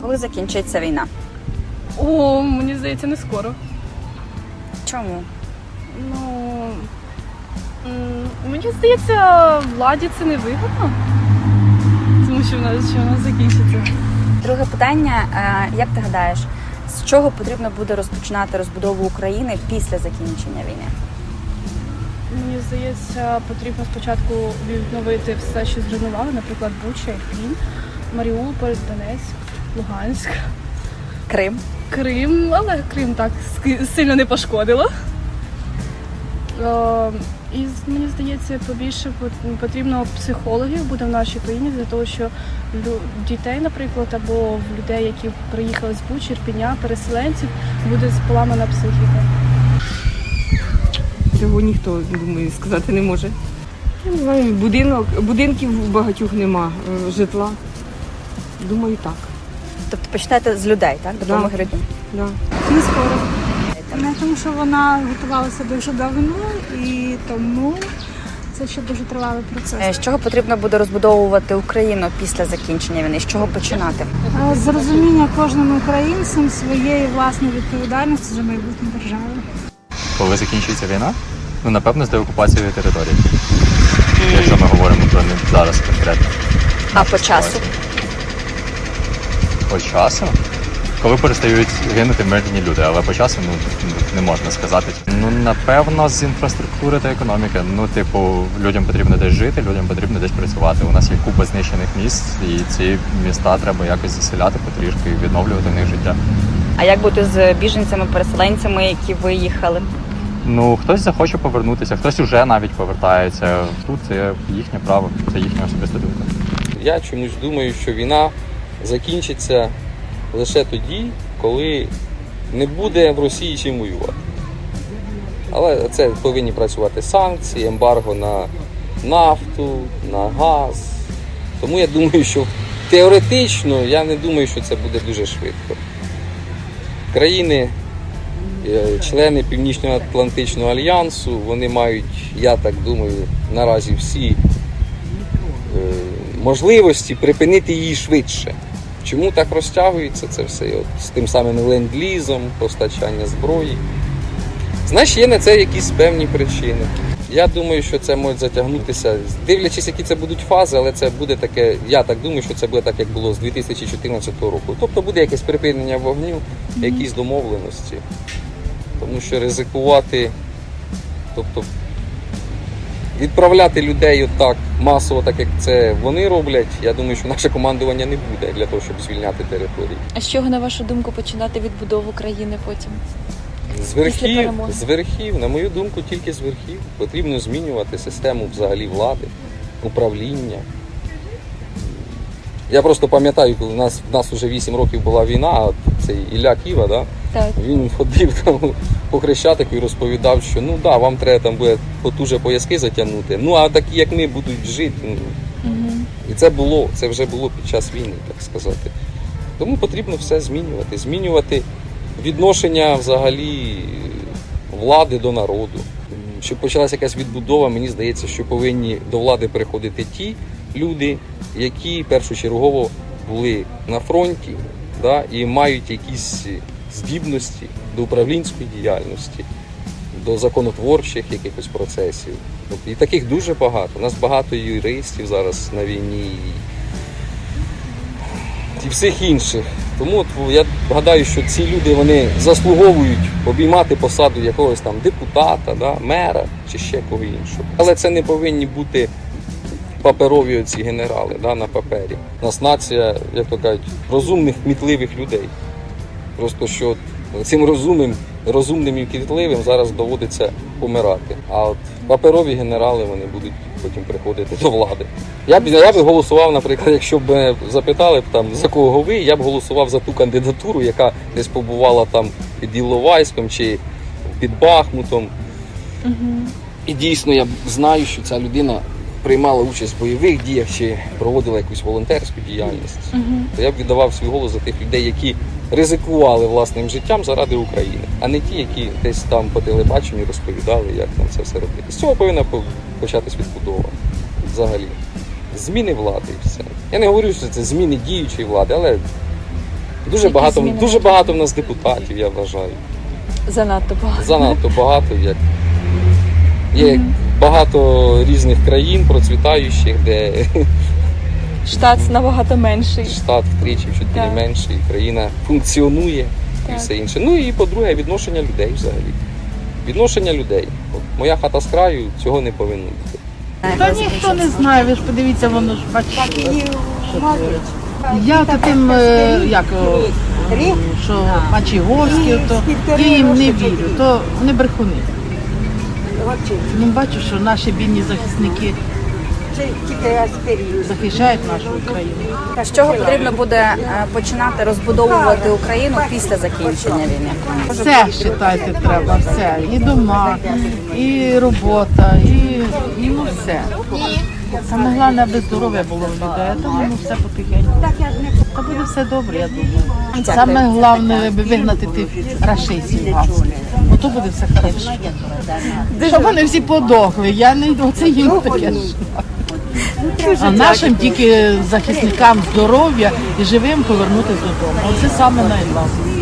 Коли закінчиться війна? О, мені здається, не скоро. Чому? Ну м, мені здається, владі це не вигідно. Тому що в нас що в нас закінчиться. Друге питання: Е, як ти гадаєш, з чого потрібно буде розпочинати розбудову України після закінчення війни? Мені здається, потрібно спочатку відновити все, що зруйнували, наприклад, Буча, Ірпінь, Маріуполь, Донецьк, Луганськ, Крим. Крим, але Крим так сильно не пошкодило. Е, І мені здається, побільше потрібно психологів буде в нашій країні для того, що дітей, наприклад, або людей, які приїхали з Бучі, Ірпіня, переселенців, буде поламана психіка. Цього ніхто думаю, сказати не може. Я не знаю, будинок, будинків багатьох нема, е, житла. Думаю, так. Тобто почнете з людей, так? Допомоги людям. Да. Не скоро. Не тому, що вона готувалася дуже давно і тому це ще дуже тривалий Е, процес. З чого потрібно буде розбудовувати Україну після закінчення війни? З чого починати? Е, З розуміння кожним українцем своєї власної відповідальності за майбутнє держави. Коли закінчується війна? Ну, напевно, з деокупацією території. Якщо ми говоримо про не зараз конкретно. А по часу? По часу? Коли перестають гинути мирні люди, але по часу ну, не можна сказати. Ну, напевно, з інфраструктури та економіки. Ну, типу, людям потрібно десь жити, людям потрібно десь працювати. У нас є купа знищених міст, і ці міста треба якось заселяти потрішки і відновлювати в них життя. А як бути з біженцями, переселенцями, які виїхали? Ну, хтось захоче повернутися, хтось уже навіть повертається. Тут це їхнє право, це їхня особиста думка. Я чомусь думаю, що війна закінчиться лише тоді, коли не буде в Росії чим воювати. Але це повинні працювати санкції, ембарго на нафту, на газ. Тому я думаю, що теоретично я не думаю, що це буде дуже швидко. Країни, е, члени Північно-Атлантичного альянсу, вони мають, я так думаю, наразі всі е, можливості припинити її швидше. Чому так розтягується це все? От з тим самим ленд-лізом, постачання зброї. Знаєш, є на це якісь певні причини. Я думаю, що це може затягнутися, дивлячись, які це будуть фази, але це буде таке, я так думаю, що це буде так, як було з 2014 року. Тобто буде якесь припинення вогню, якісь домовленості. Тому що ризикувати, тобто відправляти людей отак масово, так як це вони роблять, я думаю, що наше командування не буде для того, щоб звільняти території. А з чого, на вашу думку, починати відбудову країни потім? З верхів, з верхів, на мою думку, тільки з верхів. Потрібно змінювати систему взагалі влади, управління. Я просто пам'ятаю, коли у нас, в нас вже 8 років була війна, цей Ілля Ківа, да, Так. він ходив там по хрещатику і розповідав, що ну да, вам треба там буде потуже пояски затягнути. Ну а такі, як ми, будуть жити. Ну, Угу. і це було, це вже було під час війни, так сказати. Тому потрібно все змінювати. Змінювати відношення взагалі влади до народу. Щоб почалася якась відбудова, мені здається, що повинні до влади приходити ті люди, які першочергово були на фронті да, і мають якісь здібності до управлінської діяльності, до законотворчих якихось процесів. І таких дуже багато. У нас багато юристів зараз на війні і всіх інших. Тому от, я гадаю, що ці люди вони заслуговують обіймати посаду якогось там депутата, да, мера чи ще кого іншого. Але це не повинні бути паперові оці генерали да, на папері. У нас нація, як то кажуть, розумних, кмітливих людей. Просто що цим розумним, розумним і кмітливим зараз доводиться помирати. А от паперові генерали вони будуть потім приходити до влади. Я б я б голосував, наприклад, якщо б мене запитали б там за кого ви, я б голосував за ту кандидатуру, яка десь побувала там під Іловайськом чи під Бахмутом. Угу. І дійсно я знаю, що ця людина приймала участь в бойових діях чи проводила якусь волонтерську діяльність. То я б віддавав свій голос за тих людей, які ризикували власним життям заради України, а не ті, які десь там по телебаченню розповідали, як там це все робити. З цього повинна початись відбудова взагалі. Зміни влади і все. Я не говорю, що це зміни діючої влади, але Дуже Які багато, зміни дуже багато в нас депутатів, я вважаю. Занадто багато. Занадто багато. Як... Є багато різних країн процвітаючих, де Штат набагато менший. штат втричі, в чотири менший, країна функціонує і все інше. Ну і по-друге, відношення людей взагалі. Відношення людей. От моя хата з краю цього не повинно бути. Та ніхто не знає, ви ж подивіться, воно ж бачите. Я таким, е, як, о, що Мачіговські, то я їм не вірю, то вони брехуни. Ну, бачу, що наші бідні захисники захищають нашу Україну. З чого потрібно буде е, починати розбудовувати Україну після закінчення війни? Все, вважайте, треба, все. І дома, і робота, і ну все. Саме головне, аби здоров'я було в людей, а воно все потихеньку. Та буде все добре, я думаю. Саме головне, аби вигнати тих рашистів. Ото буде все хорошо. Щоб вони всі подохли, я не йду, це їм таке. А нашим тільки захисникам здоров'я і живим повернутися додому. Оце саме найголовніше.